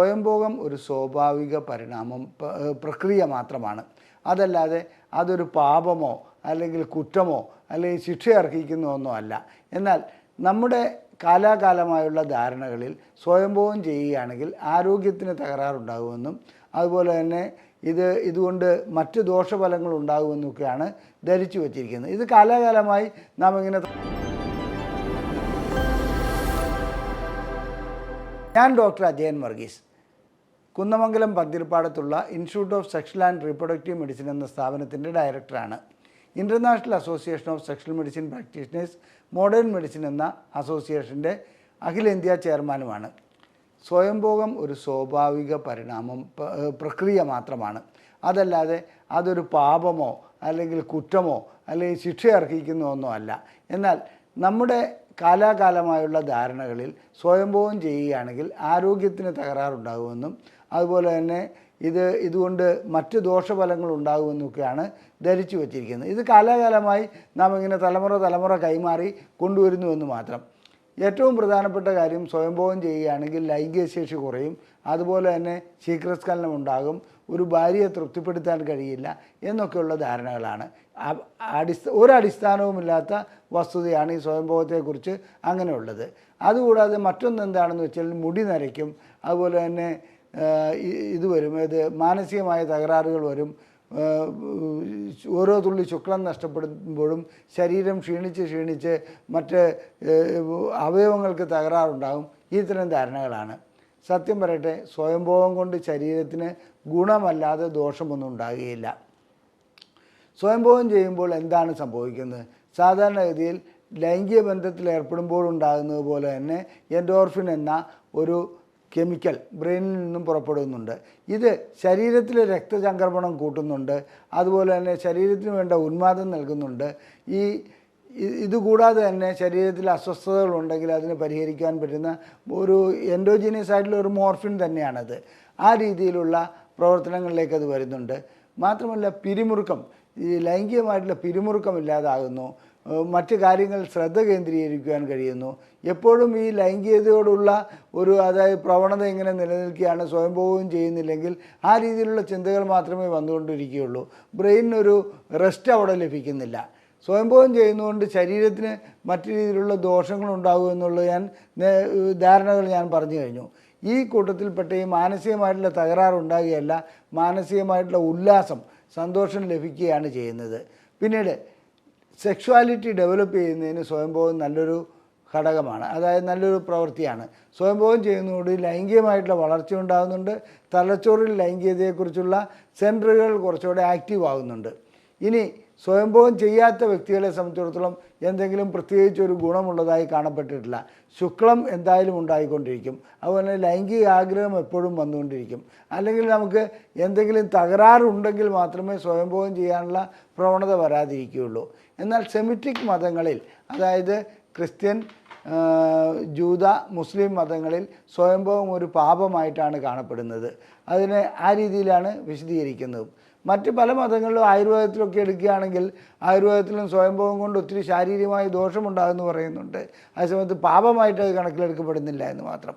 സ്വയംഭോഗം ഒരു സ്വാഭാവിക പരിണാമം പ്രക്രിയ മാത്രമാണ്. അതല്ലാതെ അതൊരു പാപമോ അല്ലെങ്കിൽ കുറ്റമോ അല്ലെങ്കിൽ ശിക്ഷ അർഹിക്കുന്ന അല്ല. എന്നാൽ നമ്മുടെ കാലാകാലമായുള്ള ധാരണകളിൽ സ്വയംഭോഗം ചെയ്യുകയാണെങ്കിൽ ആരോഗ്യത്തിന് തകരാറുണ്ടാകുമെന്നും അതുപോലെ തന്നെ ഇത് ഇതുകൊണ്ട് മറ്റ് ദോഷഫലങ്ങൾ ഉണ്ടാകുമെന്നൊക്കെയാണ് ധരിച്ചു വച്ചിരിക്കുന്നത്. ഇത് കാലാകാലമായി നാം ഇങ്ങനെ ഞാൻ doctor Ajayan Varghese. Kunnamangalam പന്തിരിപ്പാടത്തുള്ള institute of sexual and reproductive medicine എന്ന സ്ഥാപനത്തിന്റെ ഡയറക്ടറാണ്. International association of sexual medicine practitioners modern medicine എന്ന അസോസിയേഷന്റെ അഖിലേന്ത്യാ ചെയർമാനുമാണ്. സ്വയംഭോഗം ഒരു സ്വാഭാവിക പരിണാമം പ്രക്രിയ മാത്രമാണ്. അതല്ലാതെ അതൊരു പാപമോ അല്ലെങ്കിൽ കുറ്റമോ അല്ലെങ്കിൽ ശിക്ഷ അർഹിക്കുന്ന അല്ല. എന്നാൽ നമ്മുടെ കാലാകാലമായുള്ള ധാരണകളിൽ സ്വയംഭോഗം ചെയ്യുകയാണെങ്കിൽ ആരോഗ്യത്തിന് തകരാറുണ്ടാകുമെന്നും അതുപോലെ തന്നെ ഇത് ഇതുകൊണ്ട് മറ്റ് ദോഷഫലങ്ങൾ ഉണ്ടാകുമെന്നൊക്കെയാണ് ധരിച്ചു വച്ചിരിക്കുന്നത്. ഇത് കാലാകാലമായി നാം ഇങ്ങനെ തലമുറ തലമുറ കൈമാറി കൊണ്ടുവരുന്നുവെന്ന് മാത്രം. ഏറ്റവും പ്രധാനപ്പെട്ട കാര്യം സ്വയംഭോഗം ചെയ്യുകയാണെങ്കിൽ ലൈംഗികശേഷി കുറയും. അതുപോലെ തന്നെ ശീഘ്രസ്ഖലനം ഉണ്ടാകും. ഒരു ഭാര്യയെ തൃപ്തിപ്പെടുത്താൻ കഴിയില്ല എന്നൊക്കെയുള്ള ധാരണകളാണ്. അടിസ്ഥ ഒരടിസ്ഥാനവുമില്ലാത്ത വസ്തുതയാണ് ഈ സ്വയംഭോഗത്തെക്കുറിച്ച് അങ്ങനെയുള്ളത്. അതുകൂടാതെ മറ്റൊന്ന് എന്താണെന്ന് വെച്ചാൽ മുടി നരയ്ക്കും. അതുപോലെ തന്നെ ഇത് വരും. ഇത് മാനസികമായ തകരാറുകൾ വരും. ഓരോ തുള്ളി ശുക്ലം നഷ്ടപ്പെടുമ്പോഴും ശരീരം ക്ഷീണിച്ച് ക്ഷീണിച്ച് മറ്റ് അവയവങ്ങൾക്ക് തകരാറുണ്ടാകും. ഇത്തരം ധാരണകളാണ്. സത്യം പറയട്ടെ സ്വയംഭോഗം കൊണ്ട് ശരീരത്തിന് ഗുണമല്ലാതെ ദോഷമൊന്നും ഉണ്ടാകുകയില്ല. സ്വയംഭോഗം ചെയ്യുമ്പോൾ എന്താണ് സംഭവിക്കുന്നത്? സാധാരണഗതിയിൽ ലൈംഗിക ബന്ധത്തിൽ ഏർപ്പെടുമ്പോൾ ഉണ്ടാകുന്നത് പോലെ തന്നെ എൻഡോർഫിൻ എന്ന ഒരു കെമിക്കൽ ബ്രെയിനിൽ നിന്നും പുറപ്പെടുന്നുണ്ട്. ഇത് ശരീരത്തിലെ രക്തചംക്രമണം കൂട്ടുന്നുണ്ട്. അതുപോലെ തന്നെ ശരീരത്തിന് വേണ്ട ഉന്മാദം നൽകുന്നുണ്ട്. ഈ ഇതുകൂടാതെ തന്നെ ശരീരത്തിൽ അസ്വസ്ഥതകൾ ഉണ്ടെങ്കിൽ അതിന് പരിഹരിക്കാൻ പറ്റുന്ന ഒരു എൻഡോജീനിയസ് ആയിട്ടുള്ള ഒരു മോർഫിൻ തന്നെയാണത്. ആ രീതിയിലുള്ള പ്രവർത്തനങ്ങളിലേക്ക് അത് വരുന്നുണ്ട്. മാത്രമല്ല പിരിമുറുക്കം ഈ ലൈംഗികമായിട്ടുള്ള പിരിമുറുക്കം ഇല്ലാതാകുന്നു. മറ്റ് കാര്യങ്ങൾ ശ്രദ്ധ കേന്ദ്രീകരിക്കുവാൻ കഴിയുന്നു. എപ്പോഴും ഈ ലൈംഗികതയോടുള്ള ഒരു അതായത് പ്രവണത ഇങ്ങനെ നിലനിൽക്കുകയാണ് സ്വയംഭോഗം ചെയ്യുന്നില്ലെങ്കിൽ ആ രീതിയിലുള്ള ചിന്തകൾ മാത്രമേ വന്നുകൊണ്ടിരിക്കുകയുള്ളൂ. ബ്രെയിനൊരു റെസ്റ്റ് അവിടെ ലഭിക്കുന്നില്ല. സ്വയംഭോഗം ചെയ്യുന്നതുകൊണ്ട് ശരീരത്തിന് മറ്റു രീതിയിലുള്ള ദോഷങ്ങൾ ഉണ്ടാകും എന്നുള്ളത് ഞാൻ ധാരണകൾ ഞാൻ പറഞ്ഞു കഴിഞ്ഞു. ഈ കൂട്ടത്തിൽപ്പെട്ട ഈ മാനസികമായിട്ടുള്ള തകരാറുണ്ടാകുകയല്ല മാനസികമായിട്ടുള്ള ഉല്ലാസം സന്തോഷം ലഭിക്കുകയാണ് ചെയ്യുന്നത്. പിന്നീട് സെക്ഷുവാലിറ്റി ഡെവലപ്പ് ചെയ്യുന്നതിന് സ്വയംഭോഗം നല്ലൊരു ഘടകമാണ്. അതായത് നല്ലൊരു പ്രവൃത്തിയാണ്. സ്വയംഭോഗം ചെയ്യുന്നതോട് ലൈംഗികമായിട്ടുള്ള വളർച്ച ഉണ്ടാകുന്നുണ്ട്. തലച്ചോറിൽ ലൈംഗികതയെക്കുറിച്ചുള്ള സെന്ററുകൾ കുറച്ചുകൂടെ ആക്റ്റീവ് ആകുന്നുണ്ട്. ഇനി സ്വയംഭോഗം ചെയ്യാത്ത വ്യക്തികളെ സംബന്ധിച്ചിടത്തോളം എന്തെങ്കിലും പ്രത്യേകിച്ച് ഒരു ഗുണമുള്ളതായി കാണപ്പെട്ടിട്ടില്ല. ശുക്ലം എന്തായാലും ഉണ്ടായിക്കൊണ്ടിരിക്കും. അതുപോലെ ലൈംഗിക ആഗ്രഹം എപ്പോഴും വന്നുകൊണ്ടിരിക്കും. അല്ലെങ്കിൽ നമുക്ക് എന്തെങ്കിലും തകരാറുണ്ടെങ്കിൽ മാത്രമേ സ്വയംഭോഗം ചെയ്യാനുള്ള പ്രവണത വരാതിരിക്കുകയുള്ളൂ. എന്നാൽ സെമിറ്റിക് മതങ്ങളിൽ അതായത് ക്രിസ്ത്യൻ ജൂത മുസ്ലിം മതങ്ങളിൽ സ്വയംഭവം ഒരു പാപമായിട്ടാണ് കാണപ്പെടുന്നത്. അതിനെ ആ രീതിയിലാണ് വിശദീകരിക്കുന്നത്. മറ്റ് പല മതങ്ങളിലും ആയുർവേദത്തിലൊക്കെ എടുക്കുകയാണെങ്കിൽ ആയുർവേദത്തിലും സ്വയംഭവം കൊണ്ട് ഒത്തിരി ശാരീരികമായ ദോഷമുണ്ടാകുമെന്ന് പറയുന്നുണ്ട്. അതേസമയത്ത് പാപമായിട്ട് അത് കണക്കിലെടുക്കപ്പെടുന്നില്ല എന്ന് മാത്രം.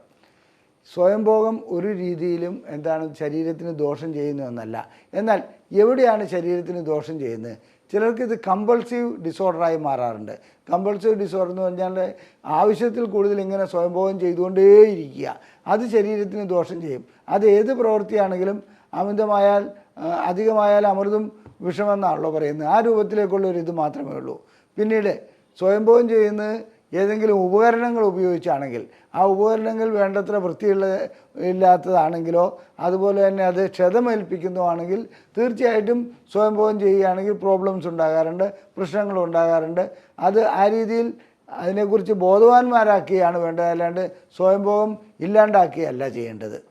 സ്വയംഭോഗം ഒരു രീതിയിലും എന്താണ് ശരീരത്തിന് ദോഷം ചെയ്യുന്നു എന്നല്ല. എന്നാൽ എവിടെയാണ് ശരീരത്തിന് ദോഷം ചെയ്യുന്നത്? ചിലർക്ക് ഇത് കമ്പൾസീവ് ഡിസോർഡറായി മാറാറുണ്ട്. കമ്പൾസീവ് ഡിസോർഡർ എന്ന് പറഞ്ഞാൽ ആവശ്യത്തിൽ കൂടുതൽ ഇങ്ങനെ സ്വയംഭോഗം ചെയ്തുകൊണ്ടേയിരിക്കുക. അത് ശരീരത്തിന് ദോഷം ചെയ്യും. അത് ഏത് പ്രവൃത്തിയാണെങ്കിലും അമിതമായാൽ അധികമായാൽ അമൃതും വിഷമെന്നാണല്ലോ പറയുന്നത്. ആ രൂപത്തിലേക്കുള്ള ഒരു ഇത് മാത്രമേ ഉള്ളൂ. പിന്നീട് സ്വയംഭവം ചെയ്യുന്ന ഏതെങ്കിലും ഉപകരണങ്ങൾ ഉപയോഗിച്ചാണെങ്കിൽ ആ ഉപകരണങ്ങൾ വേണ്ടത്ര വൃത്തിയുള്ള ഇല്ലാത്തതാണെങ്കിലോ അതുപോലെ തന്നെ അത് ക്ഷതമേൽപ്പിക്കുന്നതാണെങ്കിൽ തീർച്ചയായിട്ടും സ്വയംഭവം ചെയ്യുകയാണെങ്കിൽ പ്രോബ്ലംസ് ഉണ്ടാകാറുണ്ട് പ്രശ്നങ്ങൾ ഉണ്ടാകാറുണ്ട്. അത് ആ രീതിയിൽ അതിനെക്കുറിച്ച് ബോധവാന്മാരാക്കുകയാണ് വേണ്ടത്. അല്ലാണ്ട് സ്വയംഭവം ഇല്ലാണ്ടാക്കുകയല്ല ചെയ്യേണ്ടത്.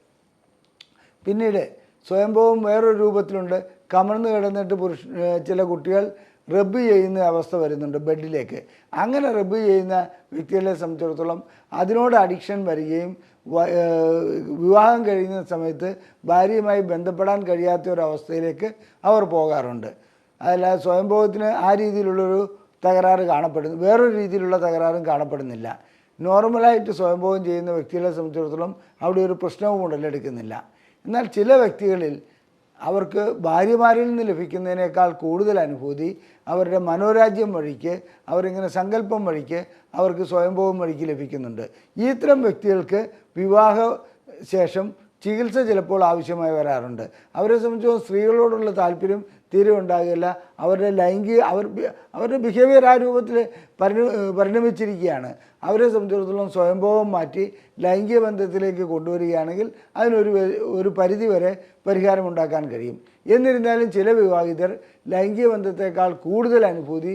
പിന്നീട് സ്വയംഭവം വേറൊരു രൂപത്തിലുണ്ട്. കമഴ്ന്ന് കിടന്നിട്ട് പുരുഷ ചില കുട്ടികൾ റബ്ബ് ചെയ്യുന്ന അവസ്ഥ വരുന്നുണ്ട് ബെഡിലേക്ക്. അങ്ങനെ റബ്ബ് ചെയ്യുന്ന വ്യക്തികളെ സംബന്ധിച്ചിടത്തോളം അതിനോട് അഡിക്ഷൻ വരികയും വിവാഹം കഴിയുന്ന സമയത്ത് ഭാര്യയുമായി ബന്ധപ്പെടാൻ കഴിയാത്ത ഒരു അവസ്ഥയിലേക്ക് അവർ പോകാറുണ്ട്. അതല്ല സ്വയംഭവത്തിന് ആ രീതിയിലുള്ളൊരു തകരാറ് കാണപ്പെടുന്നു. വേറൊരു രീതിയിലുള്ള തകരാറും കാണപ്പെടുന്നില്ല. നോർമലായിട്ട് സ്വയംഭവം ചെയ്യുന്ന വ്യക്തികളെ സംബന്ധിച്ചിടത്തോളം അവിടെ ഒരു പ്രശ്നവും ഉടലെടുക്കുന്നില്ല. എന്നാൽ ചില വ്യക്തികളിൽ അവർക്ക് ഭാര്യമാരിൽ നിന്ന് ലഭിക്കുന്നതിനേക്കാൾ കൂടുതൽ അനുഭൂതി അവരുടെ മനോരാജ്യം വഴിക്ക് അവരിങ്ങനെ സങ്കല്പം വഴിക്ക് അവർക്ക് സ്വയംഭവം വഴിക്ക് ലഭിക്കുന്നുണ്ട്. ഇത്തരം വ്യക്തികൾക്ക് വിവാഹ ശേഷം ചികിത്സ ചിലപ്പോൾ ആവശ്യമായി വരാറുണ്ട്. അവരെ സംബന്ധിച്ചോളം സ്ത്രീകളോടുള്ള താല്പര്യം തീരെ ഉണ്ടാകില്ല. അവരുടെ ലൈംഗിക അവർ അവരുടെ ബിഹേവിയർ ആ രൂപത്തിൽ പരിണ പരിണമിച്ചിരിക്കുകയാണ്. അവരെ സംബന്ധിച്ചിടത്തോളം സ്വയംഭവം മാറ്റി ലൈംഗിക ബന്ധത്തിലേക്ക് കൊണ്ടുവരികയാണെങ്കിൽ അതിനൊരു ഒരു പരിധി വരെ പരിഹാരമുണ്ടാക്കാൻ കഴിയും. എന്നിരുന്നാലും ചില വിവാഹിതർ ലൈംഗിക ബന്ധത്തെക്കാൾ കൂടുതൽ അനുഭൂതി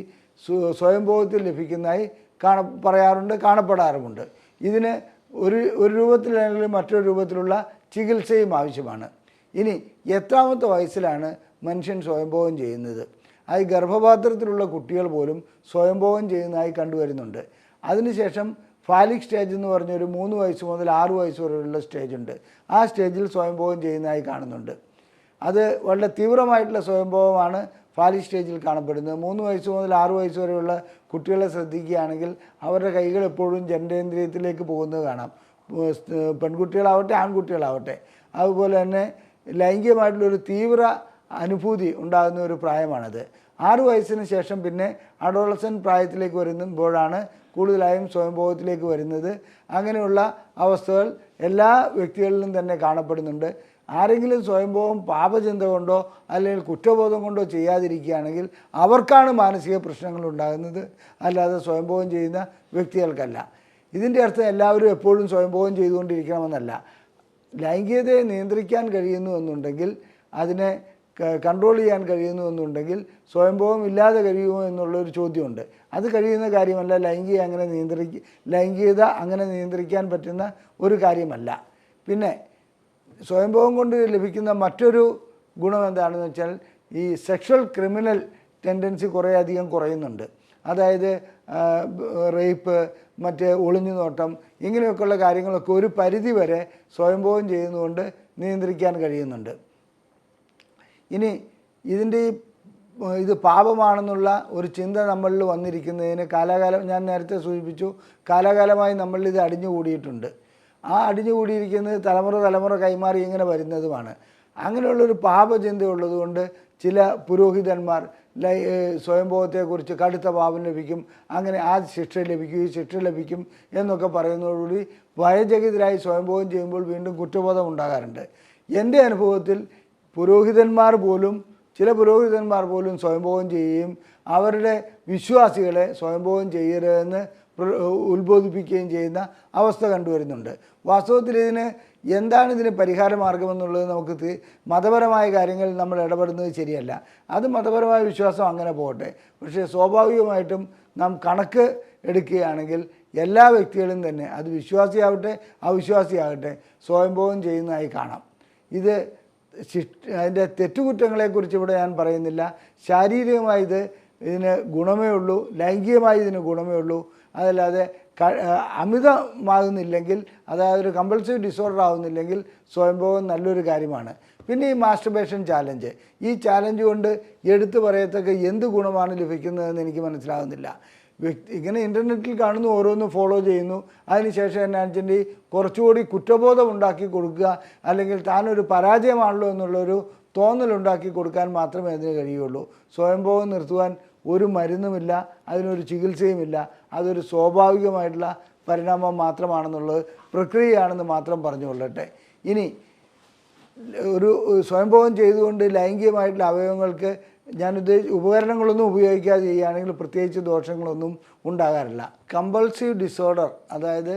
സ്വയംഭവത്തിൽ ലഭിക്കുന്നതായി കാണ പറയാറുണ്ട് കാണപ്പെടാറുമുണ്ട്. ഇതിന് ഒരു ഒരു രൂപത്തിലല്ലെങ്കിൽ മറ്റൊരു രൂപത്തിലുള്ള ചികിത്സയും ആവശ്യമാണ്. ഇനി എത്രാമത്തെ വയസ്സിലാണ് മനുഷ്യൻ സ്വയംഭോഗം ചെയ്യുന്നത്. അത് ഗർഭപാത്രത്തിലുള്ള കുട്ടികൾ പോലും സ്വയംഭോഗം ചെയ്യുന്നതായി കണ്ടുവരുന്നുണ്ട്. അതിനുശേഷം ഫാലിക് സ്റ്റേജ് എന്ന് പറഞ്ഞൊരു മൂന്ന് വയസ്സ് മുതൽ ആറ് വയസ്സ് വരെയുള്ള സ്റ്റേജ് ഉണ്ട്. ആ സ്റ്റേജിൽ സ്വയംഭോഗം ചെയ്യുന്നതായി കാണുന്നുണ്ട്. അത് വളരെ തീവ്രമായിട്ടുള്ള സ്വയംഭോഗമാണ് ഫാലിക് സ്റ്റേജിൽ കാണപ്പെടുന്നത്. മൂന്ന് വയസ്സ് മുതൽ ആറ് വയസ്സ് വരെയുള്ള കുട്ടികളെ ശ്രദ്ധിക്കുകയാണെങ്കിൽ അവരുടെ കൈകൾ എപ്പോഴും ജനനേന്ദ്രിയത്തിലേക്ക് പോകുന്നത് കാണാം. പെൺകുട്ടികളാവട്ടെ ആൺകുട്ടികളാവട്ടെ. അതുപോലെ തന്നെ ലൈംഗികമായിട്ടുള്ളൊരു തീവ്ര അനുഭൂതി ഉണ്ടാകുന്ന ഒരു പ്രായമാണത്. ആറു വയസ്സിന് ശേഷം പിന്നെ അഡോളസൻ പ്രായത്തിലേക്ക് വരുമ്പോഴാണ് കൂടുതലായും സ്വയംഭോഗത്തിലേക്ക് വരുന്നത്. അങ്ങനെയുള്ള അവസ്ഥകൾ എല്ലാ വ്യക്തികളിലും തന്നെ കാണപ്പെടുന്നുണ്ട്. ആരെങ്കിലും സ്വയംഭോഗം പാപചിന്ത കൊണ്ടോ അല്ലെങ്കിൽ കുറ്റബോധം കൊണ്ടോ ചെയ്യാതിരിക്കുകയാണെങ്കിൽ അവർക്കാണ് മാനസിക പ്രശ്നങ്ങൾ ഉണ്ടാകുന്നത്. അല്ലാതെ സ്വയംഭോഗം ചെയ്യുന്ന വ്യക്തികൾക്കല്ല. ഇതിന്റെ അർത്ഥം എല്ലാവരും എപ്പോഴും സ്വയംഭോഗം ചെയ്തുകൊണ്ടിരിക്കണമെന്നല്ല. ലൈംഗികതയെ നിയന്ത്രിക്കാൻ കഴിയുന്നു എന്നുണ്ടെങ്കിൽ അതിനെ കൺട്രോൾ ചെയ്യാൻ കഴിയുന്നു എന്നുണ്ടെങ്കിൽ സ്വയംഭവം ഇല്ലാതെ കഴിയുമോ എന്നുള്ളൊരു ചോദ്യമുണ്ട്. അത് കഴിയുന്ന കാര്യമല്ല ലൈംഗിക അങ്ങനെ നിയന്ത്രിക്ക ലൈംഗികത അങ്ങനെ നിയന്ത്രിക്കാൻ പറ്റുന്ന ഒരു കാര്യമല്ല. പിന്നെ സ്വയംഭവം കൊണ്ട് ലഭിക്കുന്ന മറ്റൊരു ഗുണം എന്താണെന്ന് വെച്ചാൽ ഈ സെക്ഷൽ ക്രിമിനൽ ടെൻഡൻസി കുറേയധികം കുറയുന്നുണ്ട്. അതായത് റേപ്പ് മറ്റ് ഒളിഞ്ഞു നോട്ടം ഇങ്ങനെയൊക്കെയുള്ള കാര്യങ്ങളൊക്കെ ഒരു പരിധി വരെ സ്വയംഭോഗം ചെയ്യുന്നതുകൊണ്ട് നിയന്ത്രിക്കാൻ കഴിയുന്നുണ്ട്. ഇനി ഇതിന്റെ ഈ ഇത് പാപമാണെന്നുള്ള ഒരു ചിന്ത നമ്മളിൽ വന്നിരിക്കുന്നതിന് കാലാകാലം ഞാൻ നേരത്തെ സൂചിപ്പിച്ചു കാലാകാലമായി നമ്മളിൽ ഇത് അടിഞ്ഞുകൂടിയിട്ടുണ്ട്. ആ അടിഞ്ഞുകൂടിയിരിക്കുന്നത് തലമുറ തലമുറ കൈമാറി ഇങ്ങനെ വരുന്നതുമാണ്. അങ്ങനെയുള്ളൊരു പാപചിന്തയുള്ളതുകൊണ്ട് ചില പുരോഹിതന്മാർ ലൈ സ്വയംഭോഗത്തെക്കുറിച്ച് കടുത്ത പാപം ലഭിക്കും അങ്ങനെ ആ ശിക്ഷ ലഭിക്കും ഈ ശിക്ഷ ലഭിക്കും എന്നൊക്കെ പറയുന്നതോടുകൂടി ഭയചകിതരായി സ്വയംഭോഗം ചെയ്യുമ്പോൾ വീണ്ടും കുറ്റബോധം ഉണ്ടാകാറുണ്ട്. എന്റെ അനുഭവത്തിൽ പുരോഹിതന്മാർ പോലും ചില പുരോഹിതന്മാർ പോലും സ്വയംഭോഗം ചെയ്യുകയും അവരുടെ വിശ്വാസികളെ സ്വയംഭോഗം ചെയ്യരുതെന്ന് ഉത്ബോധിപ്പിക്കുകയും ചെയ്യുന്ന അവസ്ഥ കണ്ടുവരുന്നുണ്ട്. വാസ്തവത്തിൽ ഇതിന് എന്താണ് ഇതിന് പരിഹാര മാർഗമെന്നുള്ളത് നമുക്ക് മതപരമായ കാര്യങ്ങളിൽ നമ്മൾ ഇടപെടുന്നത് ശരിയല്ല. അത് മതപരമായ വിശ്വാസം അങ്ങനെ പോകട്ടെ. പക്ഷേ സ്വാഭാവികമായിട്ടും നാം കണക്ക് എടുക്കുകയാണെങ്കിൽ എല്ലാ വ്യക്തികളും തന്നെ അത് വിശ്വാസിയാവട്ടെ അവിശ്വാസിയാകട്ടെ സ്വയംഭോഗം ചെയ്യുന്നതായി കാണാം. ഇത് ശിക്ഷ അതിന്റെ തെറ്റുകുറ്റങ്ങളെക്കുറിച്ച് ഇവിടെ ഞാൻ പറയുന്നില്ല. ശാരീരികമായി ഇത് ഇതിന് ഗുണമേ ഉള്ളൂ ലൈംഗികമായി ഇതിന് ഗുണമേ ഉള്ളൂ. അതല്ലാതെ ക- അമിതമാകുന്നില്ലെങ്കിൽ അതായത് ഒരു കമ്പൾസറി ഡിസോർഡർ ആകുന്നില്ലെങ്കിൽ സ്വയംഭോഗം നല്ലൊരു കാര്യമാണ്. പിന്നെ ഈ മാസ്റ്റർബേഷൻ ചാലഞ്ച് ഈ ചാലഞ്ച് കൊണ്ട് എടുത്തു പറയത്തക്ക എന്ത് ഗുണമാണ് ലഭിക്കുന്നതെന്ന് എനിക്ക് മനസ്സിലാകുന്നില്ല വ്യക്തി ഇങ്ങനെ ഇന്റർനെറ്റിൽ കാണുന്നു ഓരോന്നും ഫോളോ ചെയ്യുന്നു. അതിനുശേഷം എന്നെ വെച്ചിട്ടുണ്ടെങ്കിൽ കുറച്ചുകൂടി കുറ്റബോധം ഉണ്ടാക്കി കൊടുക്കുക അല്ലെങ്കിൽ താനൊരു പരാജയമാണല്ലോ എന്നുള്ളൊരു തോന്നലുണ്ടാക്കി കൊടുക്കാൻ മാത്രമേ അതിന് കഴിയുള്ളൂ. സ്വയംഭോഗം നിർത്തുവാൻ ഒരു മരുന്നുമില്ല അതിനൊരു ചികിത്സയുമില്ല. അതൊരു സ്വാഭാവികമായിട്ടുള്ള പരിണാമം മാത്രമാണെന്നുള്ളത് പ്രക്രിയയാണെന്ന് മാത്രം പറഞ്ഞുകൊള്ളട്ടെ. ഇനി ഒരു സ്വയംഭോഗം ചെയ്തുകൊണ്ട് ലൈംഗികമായിട്ടുള്ള അവയവങ്ങൾക്ക് ഞാൻ ഉദ്ദേശിച്ച ഉപകരണങ്ങളൊന്നും ഉപയോഗിക്കാതെ ചെയ്യുകയാണെങ്കിൽ പ്രത്യേകിച്ച് ദോഷങ്ങളൊന്നും ഉണ്ടാകാറില്ല. കമ്പൾസീവ് ഡിസോർഡർ അതായത്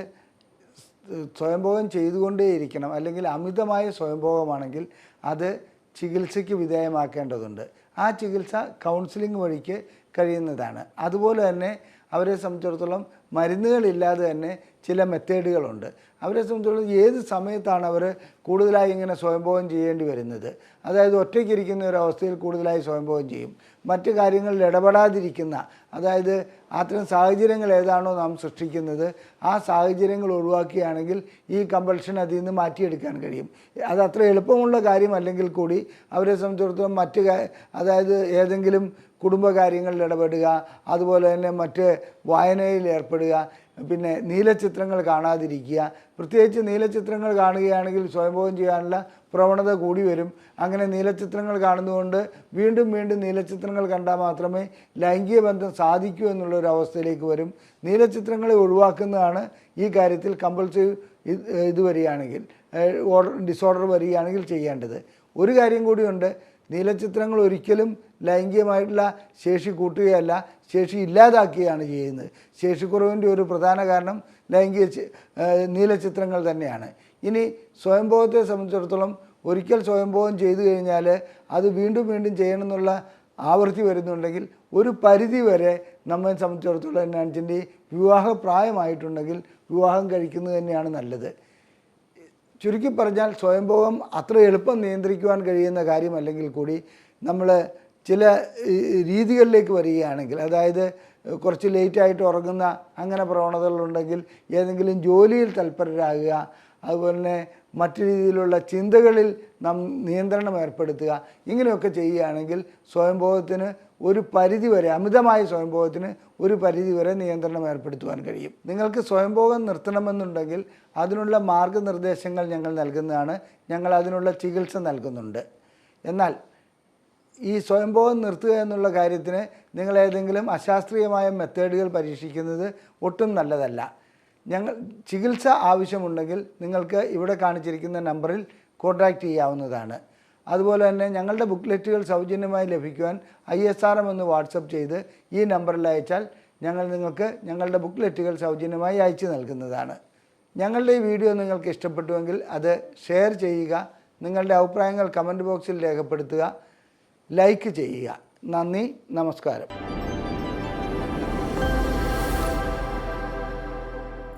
സ്വയംഭോഗം ചെയ്തുകൊണ്ടേയിരിക്കണം അല്ലെങ്കിൽ അമിതമായ സ്വയംഭോഗമാണെങ്കിൽ അത് ചികിത്സയ്ക്ക് വിധേയമാക്കേണ്ടതുണ്ട്. ആ ചികിത്സ കൗൺസിലിംഗ് വഴിക്ക് കഴിയുന്നതാണ്. അതുപോലെ തന്നെ അവരെ സംബന്ധിച്ചിടത്തോളം മരുന്നുകളില്ലാതെ തന്നെ ചില മെത്തേഡുകളുണ്ട്. അവരെ സംബന്ധിച്ചിടത്തോളം ഏത് സമയത്താണ് അവർ കൂടുതലായി ഇങ്ങനെ സ്വയംഭോഗം ചെയ്യേണ്ടി വരുന്നത്? അതായത് ഒറ്റയ്ക്കിരിക്കുന്ന ഒരു അവസ്ഥയിൽ കൂടുതലായി സ്വയംഭോഗം ചെയ്യും. മറ്റു കാര്യങ്ങളിൽ ഇടപെടാതിരിക്കുന്ന അതായത് അത്തരം സാഹചര്യങ്ങൾ ഏതാണോ നാം സൃഷ്ടിക്കുന്നത് ആ സാഹചര്യങ്ങൾ ഒഴിവാക്കുകയാണെങ്കിൽ ഈ കമ്പൾഷൻ അതിൽ നിന്ന് മാറ്റിയെടുക്കാൻ കഴിയും. അത് അത്ര എളുപ്പമുള്ള കാര്യമല്ലെങ്കിൽ കൂടി അവരെ സംബന്ധിച്ചിടത്തോളം മറ്റ് അതായത് ഏതെങ്കിലും കുടുംബകാര്യങ്ങളിൽ ഇടപെടുക അതുപോലെ തന്നെ മറ്റ് വായനയിൽ ഏർപ്പെടുക പിന്നെ നീലച്ചിത്രങ്ങൾ കാണാതിരിക്കുക. പ്രത്യേകിച്ച് നീലച്ചിത്രങ്ങൾ കാണുകയാണെങ്കിൽ സ്വയംഭോഗം ചെയ്യാനുള്ള പ്രവണത കൂടി വരും. അങ്ങനെ നീലച്ചിത്രങ്ങൾ കാണുന്നതുകൊണ്ട് വീണ്ടും വീണ്ടും നീലച്ചിത്രങ്ങൾ കണ്ടാൽ മാത്രമേ ലൈംഗിക ബന്ധം സാധിക്കൂ എന്നുള്ള ഒരു അവസ്ഥയിലേക്ക് വരും. നീലച്ചിത്രങ്ങളെ ഒഴിവാക്കുന്നതാണ് ഈ കാര്യത്തിൽ കമ്പൾസറി ഇത് വരികയാണെങ്കിൽ ഓർഡർ ഡിസോർഡർ വരികയാണെങ്കിൽ ചെയ്യേണ്ടത്. ഒരു കാര്യം കൂടിയുണ്ട്. നീലച്ചിത്രങ്ങൾ ഒരിക്കലും ലൈംഗികമായിട്ടുള്ള ശേഷി കൂട്ടുകയല്ല ശേഷി ഇല്ലാതാക്കുകയാണ് ചെയ്യുന്നത്. ശേഷിക്കുറവിന്റെ ഒരു പ്രധാന കാരണം ലൈംഗിക നീല ചിത്രങ്ങൾ തന്നെയാണ്. ഇനി സ്വയംഭോഗത്തെ സംബന്ധിച്ചിടത്തോളം ഒരിക്കൽ സ്വയംഭോഗം ചെയ്തു കഴിഞ്ഞാൽ അത് വീണ്ടും വീണ്ടും ചെയ്യണമെന്നുള്ള ആവൃത്തി വരുന്നുണ്ടെങ്കിൽ ഒരു പരിധി വരെ നമ്മെ സംബന്ധിച്ചിടത്തോളം എന്നാണെന്ന് വിവാഹ പ്രായമായിട്ടുണ്ടെങ്കിൽ വിവാഹം കഴിക്കുന്നത് തന്നെയാണ് നല്ലത്. ചുരുക്കി പറഞ്ഞാൽ സ്വയംഭോഗം അത്ര എളുപ്പം നിയന്ത്രിക്കുവാൻ കഴിയുന്ന കാര്യമല്ലെങ്കിൽ കൂടി നമ്മൾ ചില രീതികളിലേക്ക് വരികയാണെങ്കിൽ അതായത് കുറച്ച് ലേറ്റായിട്ട് ഉറങ്ങുന്ന അങ്ങനെ പ്രവണതകളുണ്ടെങ്കിൽ ഏതെങ്കിലും ജോലിയിൽ തൽപരരാകുക അതുപോലെ തന്നെ മറ്റു രീതിയിലുള്ള ചിന്തകളിൽ നാം നിയന്ത്രണം ഏർപ്പെടുത്തുക ഇങ്ങനെയൊക്കെ ചെയ്യുകയാണെങ്കിൽ സ്വയംഭോഗത്തിന് ഒരു പരിധി വരെ അമിതമായ സ്വയംഭോഗത്തിന് ഒരു പരിധി വരെ നിയന്ത്രണം ഏർപ്പെടുത്തുവാൻ കഴിയും. നിങ്ങൾക്ക് സ്വയംഭോഗം നിർത്തണമെന്നുണ്ടെങ്കിൽ അതിനുള്ള മാർഗനിർദ്ദേശങ്ങൾ ഞങ്ങൾ നൽകുന്നതാണ്. ഞങ്ങൾ അതിനുള്ള ചികിത്സ നൽകുന്നുണ്ട്. എന്നാൽ ഈ സ്വയംഭോഗം നിർത്തുക എന്നുള്ള കാര്യത്തിന് നിങ്ങൾ ഏതെങ്കിലും അശാസ്ത്രീയമായ മെത്തേഡുകൾ പരീക്ഷിക്കുന്നത് ഒട്ടും നല്ലതല്ല. ഞങ്ങൾ ചികിത്സ ആവശ്യമുണ്ടെങ്കിൽ നിങ്ങൾക്ക് ഇവിടെ കാണിച്ചിരിക്കുന്ന നമ്പറിൽ കോൺടാക്റ്റ് ചെയ്യാവുന്നതാണ്. അതുപോലെ തന്നെ ഞങ്ങളുടെ ബുക്ക്ലെറ്റുകൾ സൗജന്യമായി ലഭിക്കുവാൻ ഐ എസ് ആർ എം എന്ന് വാട്സപ്പ് ചെയ്ത് ഈ നമ്പറിൽ അയച്ചാൽ ഞങ്ങൾ നിങ്ങൾക്ക് ഞങ്ങളുടെ ബുക്ക്ലെറ്റുകൾ സൗജന്യമായി അയച്ചു നൽകുന്നതാണ്. ഞങ്ങളുടെ ഈ വീഡിയോ നിങ്ങൾക്ക് ഇഷ്ടപ്പെട്ടുവെങ്കിൽ അത് ഷെയർ ചെയ്യുക നിങ്ങളുടെ അഭിപ്രായങ്ങൾ കമന്റ് ബോക്സിൽ രേഖപ്പെടുത്തുക ലൈക്ക് ചെയ്യുക. നന്ദി നമസ്കാരം.